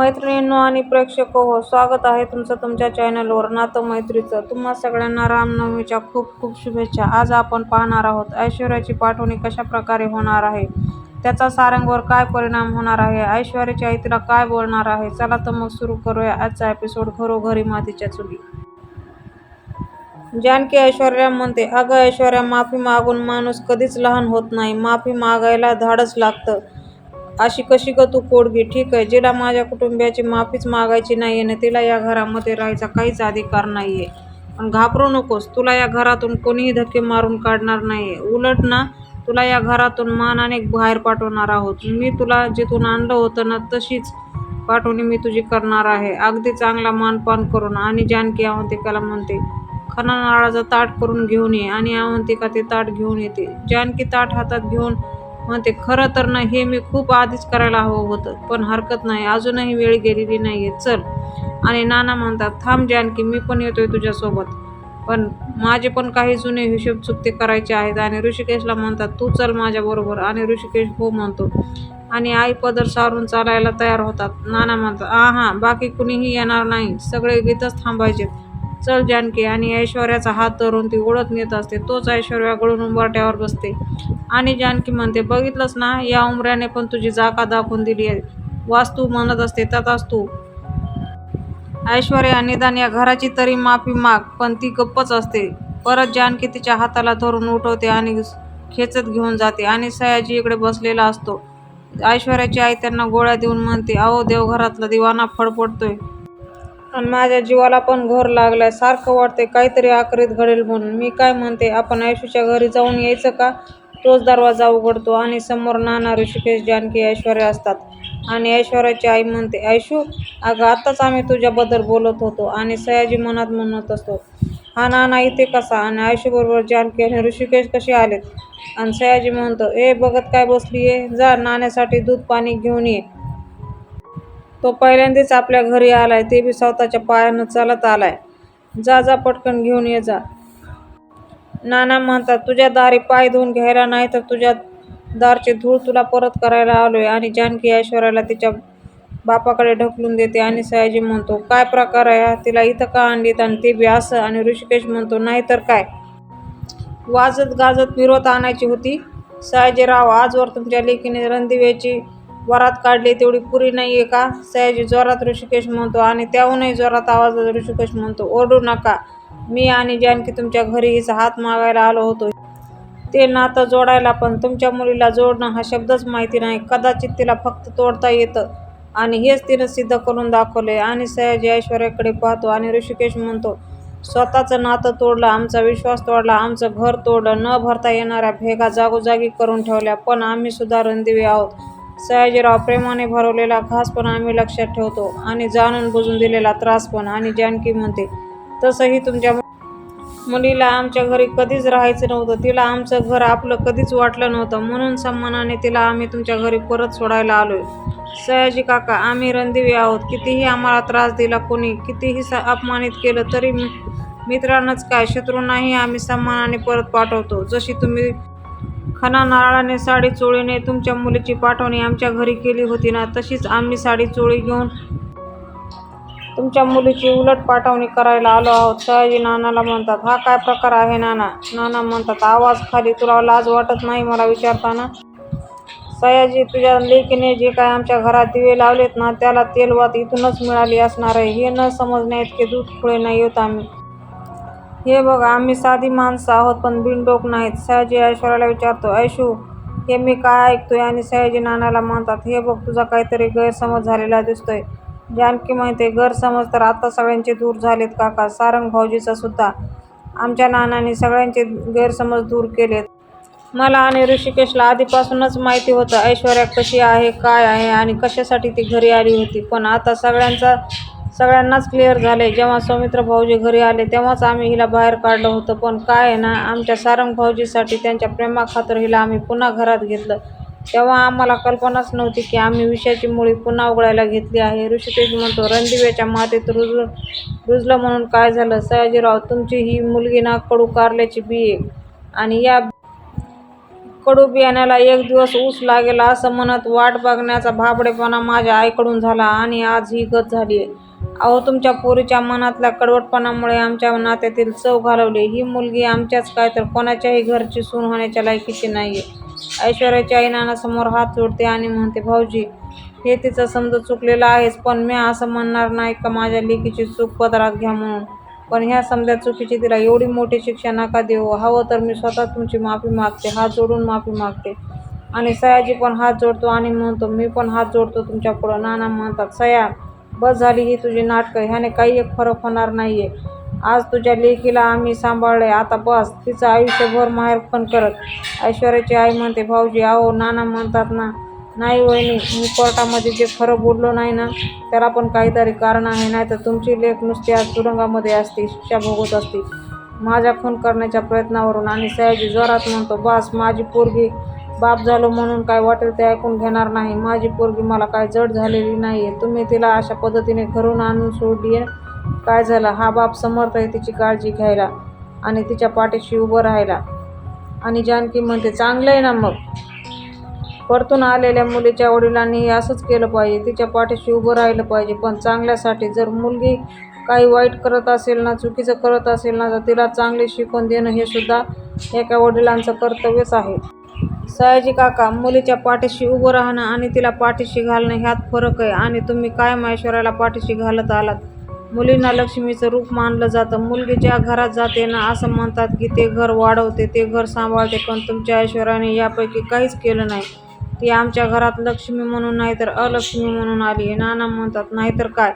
मैत्रिणींनो आणि प्रेक्षक हो स्वागत आहे तुमचं तुमच्या चॅनलवर. नातं मैत्रीचं. तुम्हा सगळ्यांना रामनवमीच्या खूप खूप शुभेच्छा. आज आपण पाहणार आहोत ऐश्वर्याची पाठवणी कशा प्रकारे होणार आहे? त्याचा सारंगवर काय परिणाम होणार आहे? ऐश्वर्याची आई तिला काय बोलणार आहे? चला तर मग सुरू करूया आजचा एपिसोड घरोघरी मातीच्या चुली. जानकी ऐश्वर्या म्हणते अगं ऐश्वर्या माफी मागून माणूस कधीच लहान होत नाही. माफी मागायला धाडच लागतं. अशी कशी ग तू पोडगी ठीक आहे जिला माझ्या कुटुंबियाची माफीच मागायची नाही आहे ना तिला या घरामध्ये राहायचा काहीच अधिकार नाही आहे पण घाबरू नकोस तुला या घरातून कोणीही धक्के मारून काढणार नाही आहे उलट ना तुला या घरातून मानाने बाहेर पाठवणार आहोत. मी तुला जिथून आणलं होतं ना तशीच पाठवणी मी तुझी करणार आहे. अगदी चांगला मानपान करून आणि जानकी अवंतिकाला म्हणते खणा नारळाचं ताट करून घेऊन ये आणि अवंतिका ते ताट घेऊन येते. जानकी ताट हातात घेऊन म्हणते खरं तर नाही हे मी खूप आधीच करायला हवं होतं पण हरकत नाही अजूनही वेळ गेलेली नाही आहे चल. आणि नाना म्हणतात थांब जानकी मी पण येतोय तुझ्यासोबत. पण माझे पण काही जुने हिशोब चुकते करायचे आहेत आणि ऋषिकेशला म्हणतात तू चल माझ्याबरोबर आणि ऋषिकेश हो म्हणतो. आणि आई पदर सारून चालायला तयार होतात. नाना म्हणतात आ हां बाकी कुणीही येणार नाही सगळे इथंच थांबायचे चल जानकी आणि ऐश्वर्याचा हात धरून ती ओढत नेत असते. तोच ऐश्वर्या गळून उंबरट्यावर बसते. आणि जानकी म्हणते बघितलंस ना या उमऱ्याने पण तुझी जागा दाखवून दिली आहे. वास्तू म्हणत असते तथाच तू. ऐश्वर्या निदान या घराची तरी माफी माग पण ती गप्पच असते. परत जानकी तिच्या हाताला धरून उठवते आणि खेचत घेऊन जाते आणि सयाजी इकडे बसलेला असतो. ऐश्वर्याची आई त्यांना गोळ्या देऊन म्हणते अहो देवघरातला दिवाना फडफडतोय. आणि माझ्या जीवाला पण घोर लागलाय. सारखं वाटते काहीतरी आकरीत घडेल म्हणून. मी काय म्हणते आपण ऐशूच्या घरी जाऊन यायचं का? तोच दरवाजा उघडतो आणि समोर नाना ऋषिकेश जानकी ऐश्वर्या असतात. आणि ऐश्वर्याची आई म्हणते ऐशू अगं आत्ताच आम्ही तुझ्याबद्दल बोलत होतो आणि सयाजी मनात म्हणत असतो हा नाना इथे कसा? आणि आयुष्यबरोबर जानकी आणि ऋषिकेश कसे आलेत? आणि सयाजी म्हणतो ए बघत काय बसली आहे जा नाण्यासाठी दूध पाणी घेऊन ये. तो पहिल्यांदाच आपल्या घरी आलाय ते बी स्वतःच्या पायानं चालत आलाय. जा जा पटकन घेऊन ये जा. नाना म्हणतात तुझ्या दारी पाय धुवून घ्यायला नाही तर तुझ्या दारची धूळ तुला परत करायला आलोय. आणि जानकी ऐश्वर्याला तिच्या बापाकडे ढकलून देते आणि सयाजी म्हणतो काय प्रकार आहे? हा? तिला इथं का आणलीत? आणि ते बी असं आणि ऋषिकेश म्हणतो नाही तर काय? वाजत गाजत विरोध आणायची होती. सयाजीराव आजवर तुमच्या लेकीने रणदिव्याची वरात काढली तेवढी पुरी नाही आहे का? सयाजी जोरात ऋषिकेश म्हणतो आणि त्याहूनही जोरात आवाजात ऋषिकेश म्हणतो ओरडू नका. मी आणि जानकी तुमच्या घरी हिचा हात मागायला आलो होतो. ते नातं जोडायला पण तुमच्या मुलीला जोडणं हा शब्दच माहिती नाही. कदाचित तिला फक्त तोडता येतं. आणि हेच तिनं सिद्ध करून दाखवले आणि सयाजी ऐश्वर्याकडे पाहतो आणि ऋषिकेश म्हणतो स्वतःचं नातं तोडलं आमचा विश्वास तोडला आमचं घर तोडलं. न भरता येणाऱ्या भेगा जागोजागी करून ठेवल्या पण आम्ही सुद्धा रणदिवी आहोत. सयाजीराव प्रेमाने भरवलेला घास पण आम्ही लक्षात ठेवतो आणि जाणून बुजून दिलेला त्रास पण. आणि जानकी म्हणते तसंही तुमच्या मुलीला आमच्या घरी कधीच राहायचं नव्हतं. तिला आमचं घर आपलं कधीच वाटलं नव्हतं. म्हणून सन्मानाने तिला आम्ही तुमच्या घरी परत सोडायला आलो सयाजी काका आम्ही रणदिवी आहोत. कितीही आम्हाला त्रास दिला कोणी कितीही स अपमानित केलं तरी मित्रांनाच काय शत्रूंनाही आम्ही सन्मानाने परत पाठवतो. जशी तुम्ही खना नारळाने साडी चोळीने तुमच्या मुलीची पाठवणी आमच्या घरी केली होती ना तशीच आम्ही साडी चोळी घेऊन तुमच्या मुलीची उलट पाठवणी करायला आलो आहोत. सयाजी नानाला म्हणतात हा काय प्रकार आहे नाना? नाना म्हणतात आवाज खाली तुला लाज वाटत नाही मला विचारताना? सयाजी तुझ्या लेकीने जे काय आमच्या घरात दिवे लावलेत ना त्याला तेलवात इथूनच मिळाली असणार आहे. हे न समजण्या इतके दूध खुळे नाही होत आम्ही. हे बघ आम्ही साधी माणसं आहोत पण बिनडोक नाहीत. सयाजी ऐश्वर्याला विचारतो ऐशू हे मी काय ऐकतोय आणि सयाजी नानाला म्हणतात हे बघ तुझा काहीतरी गैरसमज झालेला दिसतोय. जानकी म्हणते गैरसमज तर आता सगळ्यांचे दूर झालेत काका. सारंग भाऊजीचा सुद्धा. आमच्या नानाने सगळ्यांचे गैरसमज दूर केलेत. मला आणि ऋषिकेशला आधीपासूनच माहिती होतं ऐश्वर्या कशी आहे काय आहे आणि कशासाठी ती घरी आली होती. पण आता सगळ्यांचा सगळ्यांनाच क्लिअर झाले जेव्हा सौमित्र भाऊजी घरी आले तेव्हाच आम्ही हिला बाहेर काढलं होतं. पण काय आहे ना आमच्या सारंग भाऊजीसाठी त्यांच्या प्रेमाखातर हिला आम्ही पुन्हा घरात घेतलं. तेव्हा आम्हाला कल्पनाच नव्हती की आम्ही विषयाची मुळी पुन्हा उघडायला घेतली आहे. ऋषिकेश म्हणतो रणदिव्याच्या मातेत रुज रुजलं म्हणून काय झालं? सयाजीराव तुमची ही मुलगी ना कडू कारल्याची बी आहे आणि या कडू बियाण्याला एक दिवस ऊस लागेल असं म्हणत वाट बघण्याचा भाबडेपणा माझ्या आईकडून झाला आणि आज ही गत झाली आहे. अहो तुमच्या पोरीच्या मनातल्या कडवटपणामुळे आमच्या नात्यातील चव घालवली. ही मुलगी आमच्याच काय तर कोणाच्याही घरची सून होण्याच्या लायकीची नाही आहे ऐश्वर्याची आई नानासमोर हात जोडते आणि म्हणते भाऊजी हे तिचं समजा चुकलेलं आहेच पण मी असं म्हणणार नाही का माझ्या लेकीची चूक पदरात घ्या म्हणून? पण ह्या समजा चुकीची तिला एवढी मोठी शिक्षा नका देऊ. हवं तर मी स्वतः तुमची माफी मागते हात जोडून माफी मागते. आणि सयाजी पण हात जोडतो आणि म्हणतो मी पण हात जोडतो तुमच्या पुढं नाना म्हणतात सया बस झाली ही तुझी नाटकं. ह्याने काही एक फरक होणार नाही आहे आज तुझ्या लेकीला आम्ही सांभाळले आता बस तिचं आयुष्यभर माहेर पण करत. ऐश्वर्याची आई म्हणते भाऊजी आहो नाना म्हणतात ना नाही वहिनी मी कोर्टामध्ये जे खरं बोललो नाही ना त्याला पण काहीतरी कारण आहे. नाही तर तुमची लेख नुसती आज तुरुंगामध्ये असते शिक्षा भोगत असते. माझ्या खून करण्याच्या प्रयत्नावरून आणि सयाजी जोरात म्हणतो बस माझी पोरगी बाप झालो म्हणून काय वाटेल ते ऐकून घेणार नाही. माझी पोरगी मला काय जड झालेली नाही आहे तुम्ही तिला अशा पद्धतीने घरून आणून सोडली आहे काय झालं? हा बाप समर्थ आहे तिची काळजी घ्यायला आणि तिच्या पाठीशी उभं राहायला. आणि जानकी म्हणते चांगलं आहे ना मग. परतून आलेल्या मुलीच्या वडिलांनी असंच केलं पाहिजे. तिच्या पाठीशी उभं राहिलं पाहिजे. पण चांगल्यासाठी जर मुलगी काही वाईट करत असेल ना चुकीचं करत असेल ना तर तिला चांगले शिकवून देणं हे सुद्धा एका वडिलांचं कर्तव्यच आहे. सयाजी काका मुलीच्या पाठीशी उभं राहणं आणि तिला पाठीशी घालणं ह्यात फरक आहे. आणि तुम्ही कायम ऐश्वर्याला पाठीशी घालत आलात? मुलींना लक्ष्मीचं रूप मानलं जातं. मुलगी ज्या घरात जाते ना असं म्हणतात की ते घर वाढवते ते घर सांभाळते. पण तुमच्या ऐश्वर्याने यापैकी काहीच केलं नाही. ती आमच्या घरात लक्ष्मी म्हणून नाही तर अलक्ष्मी म्हणून आली आहे. नाना म्हणतात नाहीतर काय?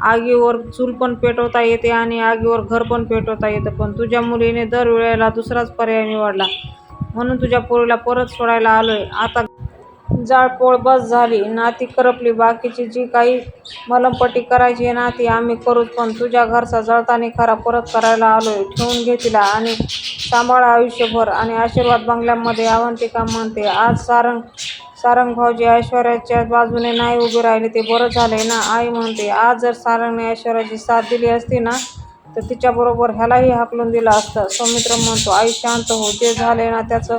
आगीवर चूल पण पेटवता येते आणि आगीवर घर पण पेटवता येतं. पण तुझ्या मुलीने दरवेळेला दुसराच पर्याय निवडला. म्हणून तुझ्या पोरीला परत सोडायला आलोय. आता जाळपोळ बस झाली. नाती करपली. बाकीची जी काही मलमपट्टी करायची आहे ना ती आम्ही करूच पण तुझ्या घरचा जळता खरा परत करायला आलोय. ठेवून घे तिला आणि सांभाळा आयुष्यभर आणि आशीर्वाद बंगल्यामध्ये अवंतिका म्हणते. आज सारंग सारंग भाऊजी ऐश्वर्याच्या बाजूने नाही उभे राहिले. ते बरं झालंय ना? आई म्हणते आज जर सारंगने ऐश्वर्याची साथ दिली असती ना तर तिच्याबरोबर ह्यालाही हाकलून दिलं असतं. सौमित्र म्हणतो आई शांत हो जे झाले ना त्याचं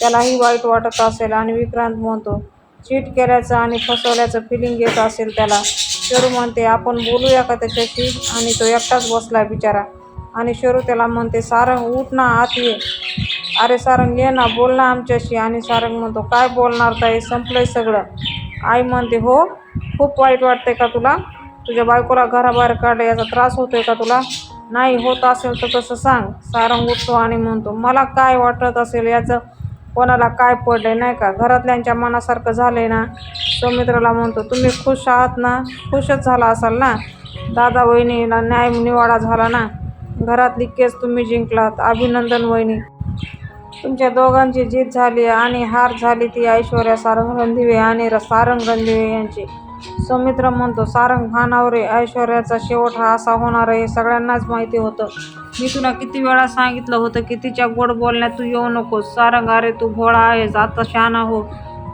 त्यालाही वाईट वाटत असेल. आणि विक्रांत म्हणतो चीट केल्याचं आणि फसवल्याचं फिलिंग येत असेल त्याला. शरू म्हणते आपण बोलूया का त्याच्याशी? आणि तो एकटाच बसला बिचारा. आणि शरू त्याला म्हणते सारंग उठ ना आत ये. अरे सारंग ये ना बोल ना आमच्याशी. आणि सारंग म्हणतो काय बोलणार ताई? संपलंय सगळं. आई म्हणते हो खूप वाईट वाटतंय का तुला? तुझ्या बायकोला घराबाहेर काढलं याचा त्रास होतोय का तुला? नाही होत असेल तर तसं सांग. सारंग उठतो आणि म्हणतो. मला काय वाटत असेल याचं? कोणाला काय पडले नाही का? घरातल्यांच्या मनासारखं झालंय ना? सौमित्राला म्हणतो तुम्ही खुश आहात ना? खुशच झाला असाल ना? दादा वहिनीला न्याय निवाडा झाला ना? घरातली केस तुम्ही जिंकलात. अभिनंदन वहिनी. तुमच्या दोघांची जीत झाली आणि हार झाली ती ऐश्वर्या सारंग रणदिवे आणि सारंग रणदिवे यांची. सौमित्र म्हणतो सारंग भानावरे ऐश्वर्याचा शेवट हा असा होणार आहे हे सगळ्यांनाच माहिती होतं. मी तुला किती वेळा सांगितलं होतं की तिच्या गोड बोलण्यात तू येऊ नकोस. सारंग अरे तू भोळा आहेस आता शहाणा हो.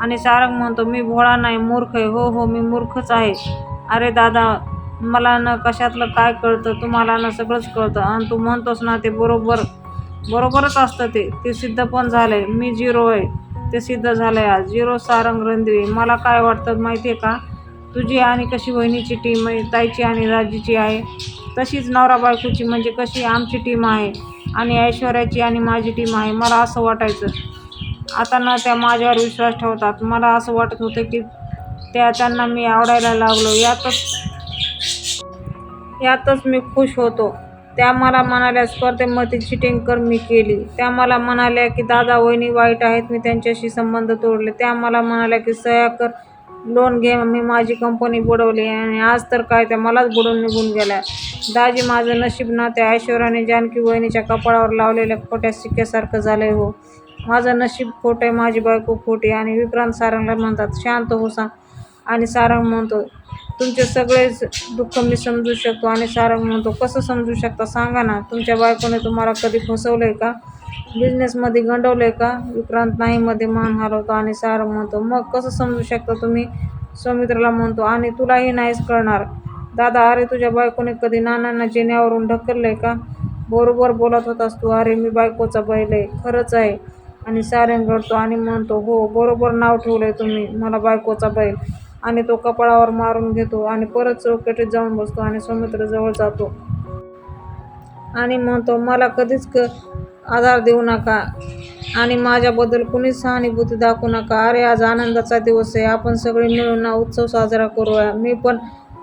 आणि सारंग म्हणतो मी भोळा नाही मूर्ख आहे. हो हो मी मूर्खच आहे. अरे दादा मला न कशातलं काय कळतं? तुम्हाला ना सगळंच कळतं. आणि तू म्हणतोस ना ते बरोबर बरोबरच असतं ते. ते सिद्ध पण झालं आहे मी झिरो आहे. ते सिद्ध झालं आहे आज. झिरो सारंग रणदिवे मला काय वाटतं माहिती आहे का? तुझी आणि कशी वहिनीची टीम आहे ताईची आणि राजीची आहे तशीच नवरा बायकोची म्हणजे कशी आमची टीम आहे आणि ऐश्वर्याची आणि माझी टीम आहे मला असं वाटायचं. आता ना त्या माझ्यावर विश्वास ठेवतात. मला असं वाटत होतं की त्या त्यांना मी आवडायला लागलो. यातच यातच मी खुश होतो. त्या मला म्हणाल्या स्पर्धेमध्ये चिटिंग कर मी केली. त्या मला म्हणाल्या की दादा वहिनी वाईट आहेत मी त्यांच्याशी संबंध तोडले. त्या मला म्हणाल्या की सया कर लोन घे मी माझी कंपनी बुडवली आणि आज तर काय त्या मलाच बुडून निघून गेल्या. दाजी माझं नशीब ना त्या ऐश्वर्याने जानकी वहिनीच्या कपाळावर लावलेल्या खोट्या सिक्क्यासारखं झालंय हो. माझं नशीब खोटं आहे माझी बायको खोटी आणि विक्रांत सारंगला म्हणतात शांत हो सा आणि सारंग म्हणतो तुमचे सगळेच दुःख मी समजू शकतो. आणि सारंग म्हणतो कसं समजू शकता? सांगा ना तुमच्या बायकोने तुम्हाला कधी फसवलं आहे का? बिझनेसमध्ये गंडवलं आहे का? विक्रांत नाहीमध्ये मान हलवतो आणि सारं म्हणतो मग कसं समजू शकता तुम्ही? सौमित्राला म्हणतो आणि तुलाही नाहीच कळणार. दादा अरे तुझ्या बायकोने कधी नानांना जिन्यावरून ढकललं आहे का? बरोबर बोलत होतास तू अरे मी बायकोचा बैल आहे खरंच आहे. आणि सारंग घडतो आणि म्हणतो हो बरोबर नाव ठेवलं आहे तुम्ही मला बायकोचा बैल. आणि तो कपाळावर मारून घेतो आणि परत चौकटीत जाऊन बसतो आणि सौमित्रजवळ जातो. आणि म्हणतो मला कधीच क आधार देऊ नका. आणि माझ्याबद्दल कुणीच सहानुभूती दाखवू नका. अरे आज आनंदाचा दिवस आहे. आपण सगळे मिळून ना उत्सव साजरा करूया. मी पण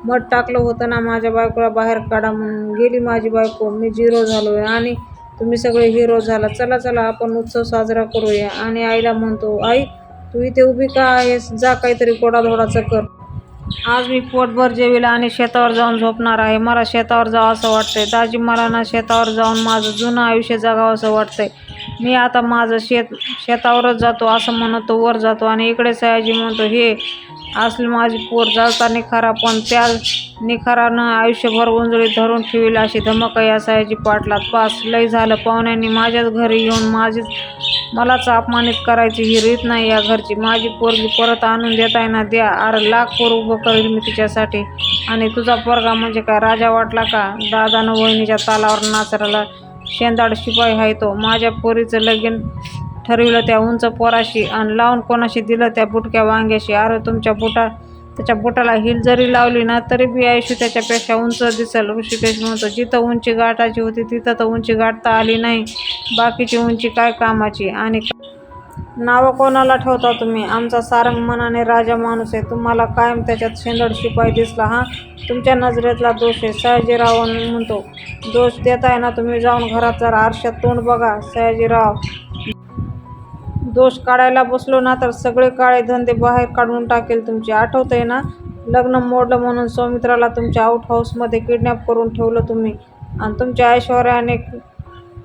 मध टाकलं होतं ना माझ्या बायकोला बाहेर काढा म्हणून. गेली माझी बायको. मी झिरो झालो आहे आणि तुम्ही सगळे हिरो झाला. चला चला आपण उत्सव साजरा करूया. आणि आईला म्हणतो आई तू इथे उभी का आहेस? जा काहीतरी कोडाधोडाचं कर. आज मी पोटभर जेवीला आणि शेतावर जाऊन झोपणार आहे. मला शेतावर जावं असं वाटतंय. दाजी मला ना शेतावर जाऊन माझं जुनं आयुष्य जगावं असं वाटतंय. मी आता माझं शेत शेतावरच जातो असं म्हणतो वर जातो आणि इकडे सयाजी म्हणतो हे असली माझी पोर जळता निखारा पण त्या निखारानं आयुष्यभर उंजळीत धरून ठेवील अशी धमक या पाटलात. पास लय झालं. पाहुण्यांनी माझ्याच घरी येऊन माझीच मलाच अपमानित करायची ही रीत नाही या घरची. माझी पोरगी परत आणून देताय ना द्या. अरे लाख पोर उभं करेल मी तिच्यासाठी. आणि तुझा पोरगा म्हणजे काय? राजा वाटला का? दादानं वहिनीच्या तालावर नाचराला शेंदाड शिपाई आहे तो. माझ्या पोरीचं लगीन ठरविलं त्या उंच पोराशी आणि लावून कोणाशी दिलं त्या बुटक्या वांग्याशी. अरे तुमच्या बुटा त्याच्या बुटाला हिल जरी लावली ना तरी बी आयुष्य त्याच्यापेक्षा उंच दिसेल. ऋषिकेश म्हणतो जिथं उंची गाठायची होती तिथं तर उंची गाठता आली नाही. बाकीची उंची काय कामाची? आणि नावं कोणाला ठेवता तुम्ही? आमचा सारंग मनाने राजा माणूस आहे. तुम्हाला कायम त्याच्यात शेंदड शिपाई दिसला हा? तुमच्या नजरेतला दोष आहे. सयाजीराव म्हणतो दोष देताय ना तुम्ही? जाऊन घरात जरा आरशात तोंड बघा. सयाजीराव दोष काढायला बसलो ना तर सगळे काळे धंदे बाहेर काढून टाकेल तुमचे. आठवतंय ना? लग्न मोडलं म्हणून सौमित्राला तुमच्या आउट हाऊसमध्ये किडनॅप करून ठेवलं तुम्ही. आणि तुमच्या ऐश्वर्याने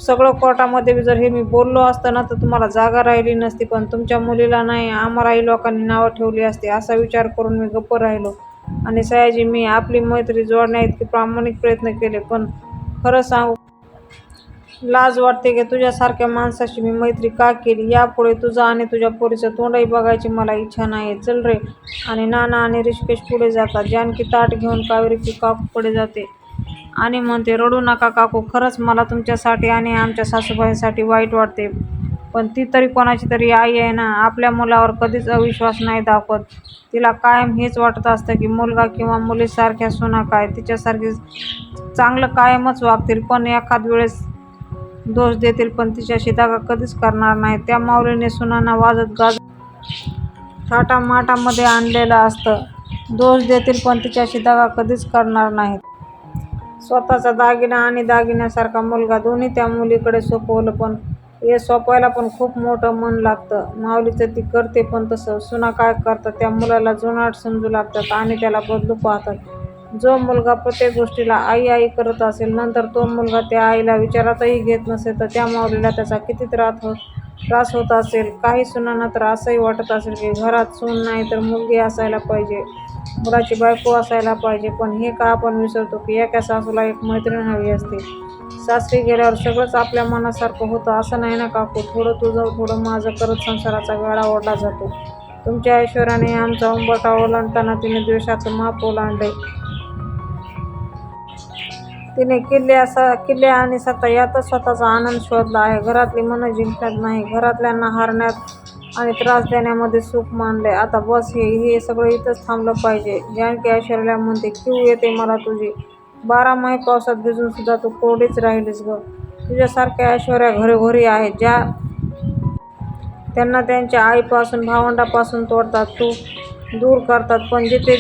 सगळं कोर्टामध्ये जर हे मी बोललो असतं ना तर तुम्हाला जागा राहिली नसती. पण तुमच्या मुलीला नाही आम्हालाही लोकांनी नावं ठेवली असती. असा विचार करून मी गप्प राहिलो. आणि सयाजी मी आपली मैत्री जोडण्या इतके प्रामाणिक प्रयत्न केले. पण खरं सांगू लाज वाटते की तुझ्यासारख्या माणसाशी मी मैत्री का केली? यापुढे तुझं आणि तुझ्या पोरीचं तोंडही बघायची मला इच्छा नाही चल रे. आणि नाना आणि ऋषिकेश पुढे जातात. जानकी ताट घेऊन कावेरी काकू पुढे जाते. आणि म्हणते रडू नका काकू. खरंच मला तुमच्यासाठी आणि आमच्या सासूबाईंसाठी वाईट वाटते. पण ती तरी कोणाची तरी आई आहे ना. आपल्या मुलावर कधीच अविश्वास नाही दाखवत. तिला कायम हेच वाटत असतं की मुलगा किंवा मुलीसारख्या सुना काय. तिच्यासारखी चांगलं कायमच वागतील. पण एखाद वेळेस दोष देतील पण तिच्याशी दागा कधीच करणार नाही. त्या माऊलीने सुनांना वाजत गाज थाटामाटामध्ये आणलेलं असतं. दोष देतील पण तिच्याशी दागा कधीच करणार नाहीत. स्वतःचा दागिना आणि दागिन्यासारखा मुलगा दोन्ही त्या मुलीकडे सोपवलं पण हे सोपायला पण खूप मोठं मन लागतं. माऊलीचं ती करते पण तसं सुना काय करतात त्या मुलाला जुनाट समजू लागतात आणि त्याला बदलू पाहतात. जो मुलगा प्रत्येक गोष्टीला आई आई करत असेल नंतर तो मुलगा त्या आईला विचारातही घेत नसेल तर त्या माऊलीला त्याचा किती त्रास हो त्रास होत असेल? काही सुनांना तर असंही वाटत असेल की घरात सून नाही तर मुलगी असायला पाहिजे मुलाची बायको असायला पाहिजे. पण हे का आपण विसरतो की एका सासूला एक मैत्रीण हवी असते? सासरी गेल्यावर सगळंच आपल्या मनासारखं होतं. असं नाही ना काकू थोडं तुझं थोडं माझं करत संसाराचा गळा ओढला जातो. तुमच्या ऐश्वर्याने आमचा उंबरठा ओलांडताना तिने द्वेषाचं माप ओलांडले. तिने किल्ले असा किल्ले आणि सत्ता यातच स्वतःचा आनंद शोधला आहे. घरातली मनं जिंकत नाही. घरातल्यांना हारण्यात आणि त्रास देण्यामध्ये सुख मानले. आता बस हे हे सगळं इथंच थांबलं पाहिजे. जानकी ऐश्वर्याला म्हणते क्यू येते मला तुझी? बारा माही पावसात भिजून सुद्धा तू कोरडीच राहिलीस ग. तुझ्यासारख्या ऐश्वर्या घरोघरी आहेत ज्या त्यांना त्यांच्या आईपासून भावंडापासून तोडतात. तू दूर करतात पण जिथे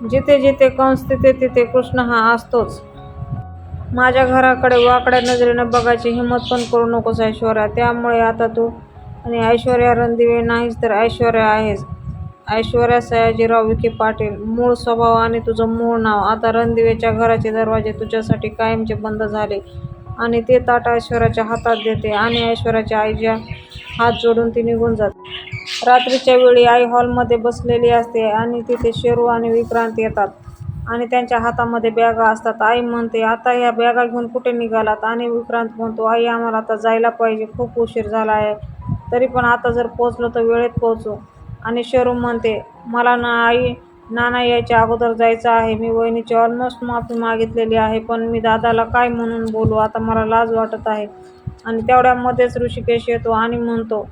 जिथे जिथे कंस तिथे तिथे कृष्ण हा असतोच. माझ्या घराकडे वाकड्या नजरेनं बघायची हिंमत पण करू नकोस ऐश्वर्या. त्यामुळे आता तू आणि ऐश्वर्या रणदिवे नाहीस तर ऐश्वर्या आहेस. ऐश्वर्या सयाजीराव विखे पाटील मूळ स्वभाव आणि तुझं मूळ नाव. आता रणदिवेच्या घराचे दरवाजे तुझ्यासाठी कायमचे बंद झाले आणि ते ताट ऐश्वर्याच्या हातात देते आणि ऐश्वर्याच्या आईच्या हात जोडून ती निघून जाते. रात्रीच्या वेळी आई हॉलमध्ये बसलेली असते आणि तिथे शेरू आणि विक्रांत येतात. आणि त्यांच्या हातामध्ये बॅगा असतात. आई म्हणते आता ह्या बॅगा घेऊन कुठे निघालात? आणि विक्रांत म्हणतो आई आम्हाला आता जायला पाहिजे. खूप उशीर झाला आहे. तरी पण आता जर पोचलो तर वेळेत पोहोचू. आणि शेरू म्हणते मला ना आई नाना यायच्या अगोदर जायचं आहे. मी वहिनीची ऑलमोस्ट माफी मागितलेली आहे पण मी दादाला काय म्हणून बोलू? आता मला लाज वाटत आहे. आणि तेवढ्यामध्येच ऋषिकेश येतो आणि म्हणतो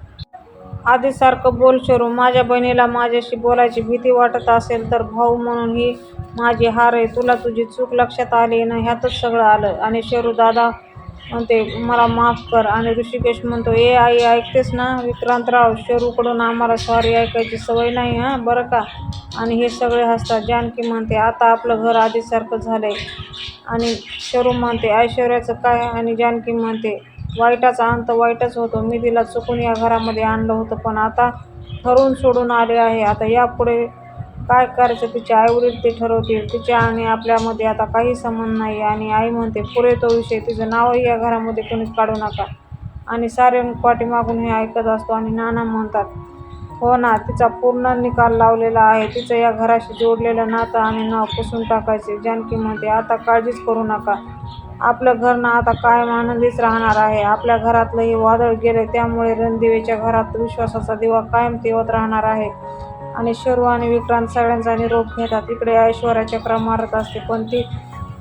आधीसारखं बोल शरू. माझ्या बहिणीला माझ्याशी बोलायची भीती वाटत असेल तर भाऊ म्हणून ही माझी हार आहे. तुला तुझी चूक लक्षात आली ना ह्यातच सगळं आलं. आणि शरू दादा म्हणते मला माफ कर. आणि ऋषिकेश म्हणतो ए आई ऐकतेस ना विक्रांतराव? शरूकडून आम्हाला सॉरी ऐकायची सवय नाही हां? बरं का? आणि हे सगळे हसतात. जानकी म्हणते आता आपलं घर आधीसारखं झालं आहे आणि शरू म्हणते ऐश्वर्याचं काय? आणि जानकी म्हणते वाईटाचा अंत वाईटच होतो. मी तिला चुकून या घरामध्ये आणलं होतं पण आता ठरवून सोडून आले आहे. आता यापुढे काय करायचं? तिचे आईवडील ते ठरवतील. तिच्या आणि आपल्यामध्ये आता काही संबंध नाही. आणि आई म्हणते पुरे तो विषय. तिचं नावही या घरामध्ये कोणीच काढू नका. आणि सारे पाठीमागून हे ऐकत असतो आणि नाना म्हणतात हो ना तिचा पूर्ण निकाल लावलेला आहे. तिचं या घराशी जोडलेलं नातं आणि नाव पुसून टाकायचे. जानकी म्हणते आता काळजीच करू नका. आपलं घर ना आता कायम आनंदीच राहणार आहे. आपल्या घरातलं हे वादळ गेले त्यामुळे रणदिवेच्या घरात विश्वासाचा दिवा कायम तेवत राहणार आहे. आणि शरू आणि विक्रांत सगळ्यांचा निरोप घेतात. इकडे ऐश्वर्या चक्रा मारत असते पण ती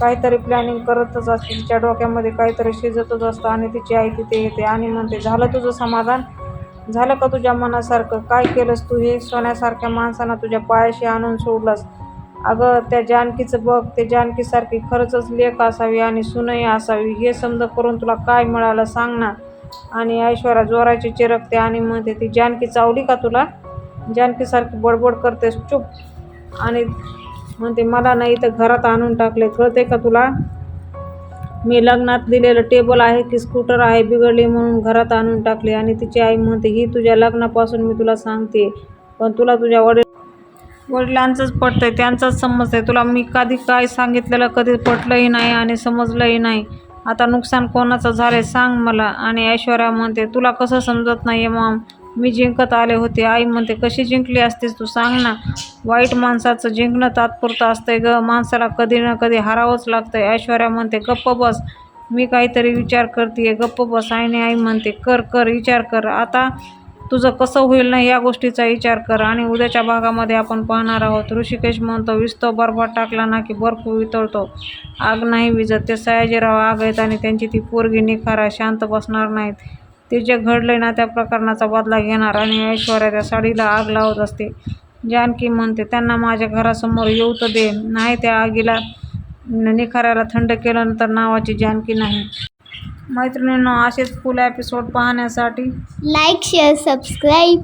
काहीतरी प्लॅनिंग करतच असते. तिच्या डोक्यामध्ये काहीतरी शिजतच असतं आणि तिची आई तिथे येते आणि म्हणते झालं तुझं समाधान? झालं का तुझ्या मनासारखं? काय केलंस तू? हे सोन्यासारख्या माणसांना तुझ्या पायाशी आणून सोडलंस. अगं त्या जानकीचं बघ ते जानकीसारखी खरंच लेख असावी आणि सुनही असावी हे समज करून तुला काय मिळालं सांग ना. आणि ऐश्वर्या जोराची चिरकते आणि म्हणते ती जानकी चावली का तुला? जानकीसारखी बडबड करतेस चुप. आणि म्हणते मला नाही तर घरात आणून टाकले कळते का तुला? मी लग्नात दिलेलं टेबल आहे की स्कूटर आहे बिघडली म्हणून घरात आणून टाकले आणि तिची आई म्हणते ही तुझ्या लग्नापासून मी तुला सांगते पण तुला तुझ्या वडील वडिलांचंच पटतंय त्यांचंच आहे तुला मी कधी काय सांगितलेलं कधी पटलंही नाही आणि समजलंही नाही. आता नुकसान कोणाचं झालं आहे सांग मला. आणि ऐश्वर्या म्हणते तुला कसं समजत नाही आहे मॉम? मी जिंकत आले होते. आई म्हणते कशी जिंकली असतीस तू सांग ना. वाईट माणसाचं जिंकणं तात्पुरतं असतंय ग. माणसाला कधी ना कधी हारावंच आहे ऐश्वर्या म्हणते गप्प बस. मी काहीतरी विचार करते आहे गप्प बस. आईने आई म्हणते कर कर विचार कर. आता तुझं कसं होईल ना या गोष्टीचा विचार कर आणि उद्याच्या भागामध्ये आपण पाहणार आहोत. ऋषिकेश म्हणतो विस्तो बर्फात टाकला ना की बर्फ वितळतो. आग नाही विजत. ते सयाजीराव आग आहेत आणि त्यांची ती पोरगी निखारा शांत बसणार नाहीत. ते जे घडले ना त्या प्रकरणाचा बदला घेणार आणि ऐश्वर्या त्या साडीला आग लावत असते. जानकी म्हणते त्यांना माझ्या घरासमोर येऊ तर दे. नाही त्या आगीला निखाऱ्याला थंड केल्यानंतर नावाची जानकी नाही. मैत्रिणींनो असेच फुल एपिसोड पाहण्यासाठी. Like share subscribe